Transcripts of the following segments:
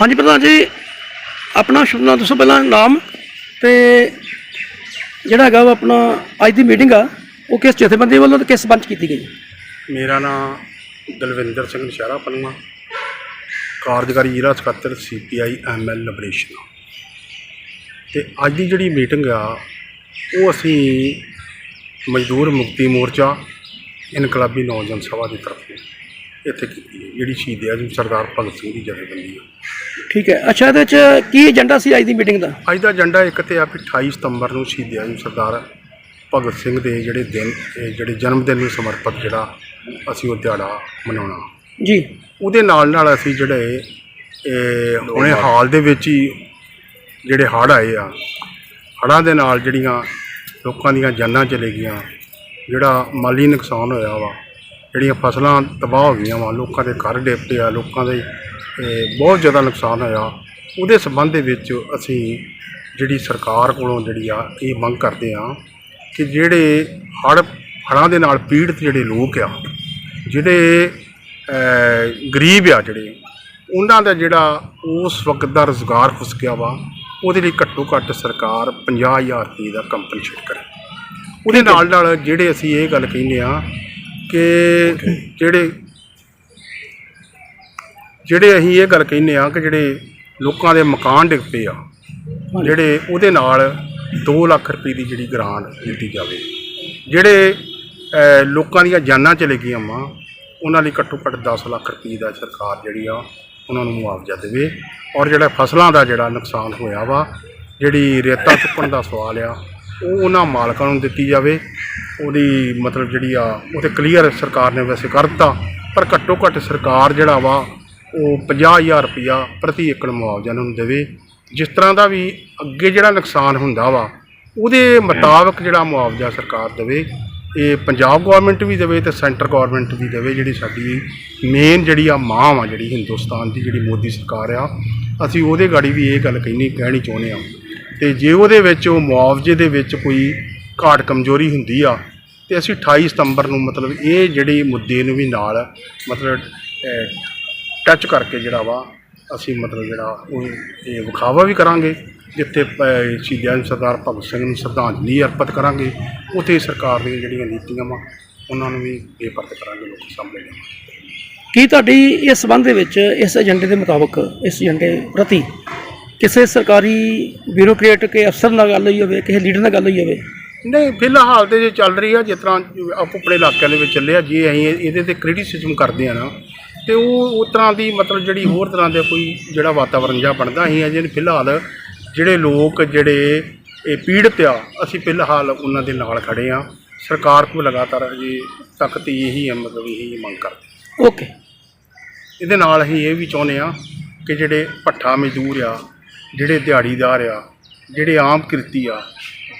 ਹਾਂਜੀ ਪ੍ਰਧਾਨ ਜੀ, ਆਪਣਾ ਸ਼ੁਭ ਨਾਮ ਦੱਸੋ ਪਹਿਲਾਂ, ਨਾਮ ਤੇ ਜਿਹੜਾ ਹੈਗਾ ਉਹ ਆਪਣਾ ਅੱਜ ਦੀ ਮੀਟਿੰਗ ਆ, ਉਹ ਕਿਸ ਜਥੇਬੰਦੀ ਵੱਲੋਂ ਤੇ ਕਿਸ ਬੰਚ ਕੀਤੀ ਗਈ? ਮੇਰਾ ਨਾਮ ਦਲਵਿੰਦਰ ਸਿੰਘ ਨਸ਼ਹਿਰਾ ਪਨਵਾ, ਕਾਰਜਕਾਰੀ ਜ਼ਿਲ੍ਹਾ ਸਕੱਤਰ ਸੀਪੀਆਈ ਐਮਐਲ ਲਿਬਰੇਸ਼ਨ ਤੇ ਅੱਜ ਦੀ ਜਿਹੜੀ ਮੀਟਿੰਗ ਆ, ਉਹ ਅਸੀਂ ਮਜ਼ਦੂਰ ਮੁਕਤੀ ਮੋਰਚਾ, ਇਨਕਲਾਬੀ ਨੌਜਵਾਨ ਸਭਾ ਦੀ ਤਰਫੋਂ ਇੱਥੇ ਕੀਤੀ ਹੈ, ਜਿਹੜੀ ਸ਼ਹੀਦ ਆਜ਼ਮ ਸਰਦਾਰ ਭਗਤ ਸਿੰਘ ਦੀ ਜਥੇਬੰਦੀ ਆ। ਠੀਕ ਹੈ। ਅੱਛਾ ਇਹਦੇ ਵਿੱਚ ਕੀ ਏਜੰਡਾ ਸੀ ਅੱਜ ਦੀ ਮੀਟਿੰਗ ਦਾ? ਅੱਜ ਦਾ ਏਜੰਡਾ ਇੱਕ ਤੇ ਆ ਵੀ 28 ਸਤੰਬਰ ਨੂੰ ਸ਼ਹੀਦ ਆਜ਼ਮ ਸਰਦਾਰ ਭਗਤ ਸਿੰਘ ਦੇ ਜਿਹੜੇ ਦਿਨ ਇਹ ਜਿਹੜੇ ਜਨਮ ਦਿਨ ਨੂੰ ਸਮਰਪਿਤ ਜਿਹੜਾ ਅਸੀਂ ਉਹ ਦਿਹਾੜਾ ਮਨਾਉਣਾ। ਜੀ। ਉਹਦੇ ਨਾਲ ਨਾਲ ਅਸੀਂ ਜਿਹੜੇ ਇਹ ਹੁਣੇ ਹਾਲ ਦੇ ਵਿੱਚ ਹੀ ਜਿਹੜੇ ਹੜ੍ਹ ਆਏ ਆ ਹੜ੍ਹਾਂ ਦੇ ਨਾਲ ਜਿਹੜੀਆਂ ਲੋਕਾਂ ਦੀਆਂ ਜਾਨਾਂ ਚਲੇ ਗਈਆਂ ਜਿਹੜਾ ਮਾਲੀ ਨੁਕਸਾਨ ਹੋਇਆ ਵਾ ਜਿਹੜੀਆਂ ਫਸਲਾਂ ਤਬਾਹ ਹੋ ਗਈਆਂ ਵਾ ਲੋਕਾਂ ਦੇ ਘਰ ਡਿੱਪੇ ਆ ਲੋਕਾਂ ਦੇ ਬਹੁਤ ਜ਼ਿਆਦਾ ਨੁਕਸਾਨ ਹੋਇਆ। ਉਹਦੇ ਸੰਬੰਧ ਦੇ ਵਿੱਚ ਅਸੀਂ ਜਿਹੜੀ ਸਰਕਾਰ ਕੋਲੋਂ ਜਿਹੜੀ ਆ ਇਹ ਮੰਗ ਕਰਦੇ ਆ ਕਿ ਜਿਹੜੇ ਹੜ੍ਹ ਹੜ੍ਹਾਂ ਦੇ ਨਾਲ ਪੀੜਤ ਜਿਹੜੇ ਲੋਕ ਆ ਜਿਹੜੇ ਗਰੀਬ ਆ ਜਿਹੜੇ ਉਹਨਾਂ ਦਾ ਜਿਹੜਾ ਉਸ ਵਕਤ ਦਾ ਰੁਜ਼ਗਾਰ ਖੁੱਸ ਗਿਆ ਵਾ ਉਹਦੇ ਲਈ ਘੱਟੋ ਘੱਟ ਸਰਕਾਰ 50000 ਰੁਪਏ ਦਾ ਕੰਪਨਸੇਟ ਕਰੇ। ਉਹਦੇ ਨਾਲ ਨਾਲ ਜਿਹੜੇ ਅਸੀਂ ਇਹ ਗੱਲ ਕਹਿੰਦੇ ਆ ਕਿ ਜਿਹੜੇ ਜਿਹੜੇ ਅਸੀਂ ਇਹ ਗੱਲ ਕਹਿੰਦੇ ਆ ਕਿ ਜਿਹੜੇ ਲੋਕਾਂ ਦੇ ਮਕਾਨ ਡਿੱਗ ਪਏ ਆ ਜਿਹੜੇ ਉਹਦੇ ਨਾਲ 2 ਲੱਖ ਰੁਪਏ ਦੀ ਜਿਹੜੀ ਗ੍ਰਾਂਟ ਦਿੱਤੀ ਜਾਵੇ। ਜਿਹੜੇ ਲੋਕਾਂ ਦੀਆਂ ਜਾਨਾਂ ਚਲੇ ਗਈਆਂ ਵਾ ਉਹਨਾਂ ਲਈ ਘੱਟੋ ਘੱਟ 10 ਲੱਖ ਰੁਪਏ ਦਾ ਸਰਕਾਰ ਜਿਹੜੀ ਆ ਉਹਨਾਂ ਨੂੰ ਮੁਆਵਜ਼ਾ ਦੇਵੇ। ਔਰ ਜਿਹੜਾ ਫਸਲਾਂ ਦਾ ਜਿਹੜਾ ਨੁਕਸਾਨ ਹੋਇਆ ਵਾ ਜਿਹੜੀ ਰੇਤਾ ਚੁੱਕਣ ਦਾ ਸਵਾਲ ਆ ਉਹ ਉਹਨਾਂ ਮਾਲਕਾਂ ਨੂੰ ਦਿੱਤੀ ਜਾਵੇ। ਉਹਦੀ ਮਤਲਬ ਜਿਹੜੀ ਆ ਉਹ ਤੇ ਕਲੀਅਰ ਸਰਕਾਰ ਨੇ ਵੈਸੇ ਕਰ ਦਿੱਤਾ, ਪਰ ਘੱਟੋ ਘੱਟ ਸਰਕਾਰ ਜਿਹੜਾ ਵਾ, ਉਹ 50000 ਰੁਪਇਆ ਪ੍ਰਤੀ ਏਕੜ ਮੁਆਵਜ਼ਾ ਉਹਨਾਂ ਨੂੰ ਦੇਵੇ। ਜਿਸ ਤਰ੍ਹਾਂ ਦਾ ਵੀ ਅੱਗੇ ਜਿਹੜਾ ਨੁਕਸਾਨ ਹੁੰਦਾ ਵਾ, ਉਹਦੇ ਮੁਤਾਬਕ ਜਿਹੜਾ ਮੁਆਵਜ਼ਾ ਸਰਕਾਰ ਦੇਵੇ, ਇਹ ਪੰਜਾਬ ਗਵਰਨਮੈਂਟ ਵੀ ਦੇਵੇ ਤੇ ਸੈਂਟਰ ਗਵਰਨਮੈਂਟ ਵੀ ਦੇਵੇ, ਜਿਹੜੀ ਸਾਡੀ ਮੇਨ ਜਿਹੜੀ ਆ ਮਾਂ ਆ ਜਿਹੜੀ ਹਿੰਦੁਸਤਾਨ ਦੀ ਜਿਹੜੀ ਮੋਦੀ ਸਰਕਾਰ ਆ, ਅਸੀਂ ਉਹਦੇ ਗਾੜੀ ਵੀ ਇਹ ਗੱਲ ਕਹਿਣੀ ਕਹਿਣੀ ਚਾਹੁੰਦੇ ਆ। ਤੇ ਜੇ ਉਹਦੇ ਵਿੱਚ, ਉਹ ਮੁਆਵਜ਼ੇ ਦੇ ਵਿੱਚ ਕੋਈ ਘਾਟ ਕਮਜ਼ੋਰੀ ਹੁੰਦੀ ਆ, ਤੇ ਅਸੀਂ 28 ਸਤੰਬਰ ਨੂੰ ਮਤਲਬ ਇਹ ਜਿਹੜੀ ਮੁੱਦੇ ਨੂੰ ਵੀ ਨਾਲ ਮਤਲਬ ਟੱਚ ਕਰਕੇ ਜਿਹੜਾ ਵਾ, ਅਸੀਂ ਮਤਲਬ ਜਿਹੜਾ ਉਹ ਇਹ ਵਿਖਾਵਾ ਵੀ ਕਰਾਂਗੇ, ਜਿੱਥੇ ਪ- ਸ਼ਹੀਦ ਸਰਦਾਰ ਭਗਤ ਸਿੰਘ ਨੂੰ ਸ਼ਰਧਾਂਜਲੀ ਅਰਪਿਤ ਕਰਾਂਗੇ, ਉੱਥੇ ਸਰਕਾਰ ਦੀਆਂ ਜਿਹੜੀਆਂ ਨੀਤੀਆਂ ਵਾ, ਉਹਨਾਂ ਨੂੰ ਵੀ ਬੇਪਰਦ ਕਰਾਂਗੇ ਲੋਕ ਸਾਹਮਣੇ ਲਿਆਵਾਂਗੇ। ਕੀ ਤੁਹਾਡੀ ਇਸ ਸੰਬੰਧ ਦੇ ਵਿੱਚ ਇਸ ਏਜੰਡੇ ਦੇ ਮੁਤਾਬਕ, ਇਸ ਏਜੰਡੇ ਪ੍ਰਤੀ ਕਿਸੇ ਸਰਕਾਰੀ ਬਿਊਰੋਕਰੇਟ ਕੇ ਅਫਸਰ ਨਾਲ ਗੱਲ ਹੋਈ ਹੋਵੇ, ਕਿਸੇ ਲੀਡਰ ਨਾਲ ਗੱਲ ਹੋਈ ਹੋਵੇ ਨਹੀਂ ਫਿਲਹਾਲ ਤੇ ਜੇ ਚੱਲ ਰਹੀ ਆ ਜਿਸ ਤਰ੍ਹਾਂ ਆਪੋ ਆਪਣੇ ਇਲਾਕਿਆਂ ਦੇ ਵਿੱਚ ਚੱਲਿਆ ਜੇ ਅਸੀਂ ਇਹ- ਇਹਦੇ ਤੇ ਕ੍ਰਿਟਿਸਿਜ਼ਮ ਕਰਦੇ ਆ ਨਾ ਤੇ ਉਹ ਉਸ ਤਰ੍ਹਾਂ ਦੀ ਮਤਲਬ ਜਿਹੜੀ ਹੋਰ ਤਰ੍ਹਾਂ ਦਾ ਕੋਈ ਜਿਹੜਾ ਵਾਤਾਵਰਣ ਜਿਹਾ ਬਣਦਾ ਅਸੀਂ ਅਜੇ ਫਿਲਹਾਲ ਜਿਹੜੇ ਲੋਕ ਜਿਹੜੇ ਇਹ ਪੀੜਤ ਆ ਅਸੀਂ ਫਿਲਹਾਲ ਉਹਨਾਂ ਦੇ ਨਾਲ ਖੜੇ ਆ। ਸਰਕਾਰ ਕੋਲ ਲਗਾਤਾਰ ਅਜੇ ਤੱਕ ਤੇ ਇਹੀ ਹੈ ਮਤਲਬ ਇਹੀ ਮੰਗ ਕਰਦੇ ਓਕੇ। ਇਹਦੇ ਨਾਲ ਅਸੀਂ ਇਹ ਵੀ ਚਾਹੁੰਦੇ ਆ ਕਿ ਜਿਹੜੇ ਭੱਠਾ ਮਜ਼ਦੂਰ ਆ ਜਿਹੜੇ ਦਿਹਾੜੀਦਾਰ ਆ ਜਿਹੜੇ ਆਮ ਕਿਰਤੀ ਆ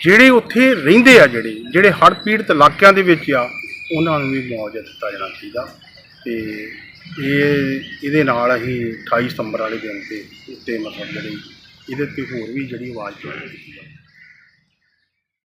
ਜਿਹੜੇ ਉੱਥੇ ਰਹਿੰਦੇ ਆ ਜਿਹੜੇ ਜਿਹੜੇ ਹੜ੍ਹ ਪੀੜਤ ਇਲਾਕਿਆਂ ਦੇ ਵਿੱਚ ਆ, ਉਹਨਾਂ ਨੂੰ ਵੀ ਮੁਆਵਜ਼ਾ ਦਿੱਤਾ ਜਾਣਾ ਚਾਹੀਦਾ। ਤੇ ਇਹ, ਇਹਦੇ ਨਾਲ ਅਸੀਂ 28 ਸਤੰਬਰ ਵਾਲੇ ਦਿਨ ਤੇ ਉੱਤੇ ਮਤਲਬ ਜਿਹੜੀ, ਇਹਦੇ ਤੇ ਹੋਰ ਵੀ ਜਿਹੜੀ ਆਵਾਜ਼ ਚੁੱਕੀ ਜਾਵੇ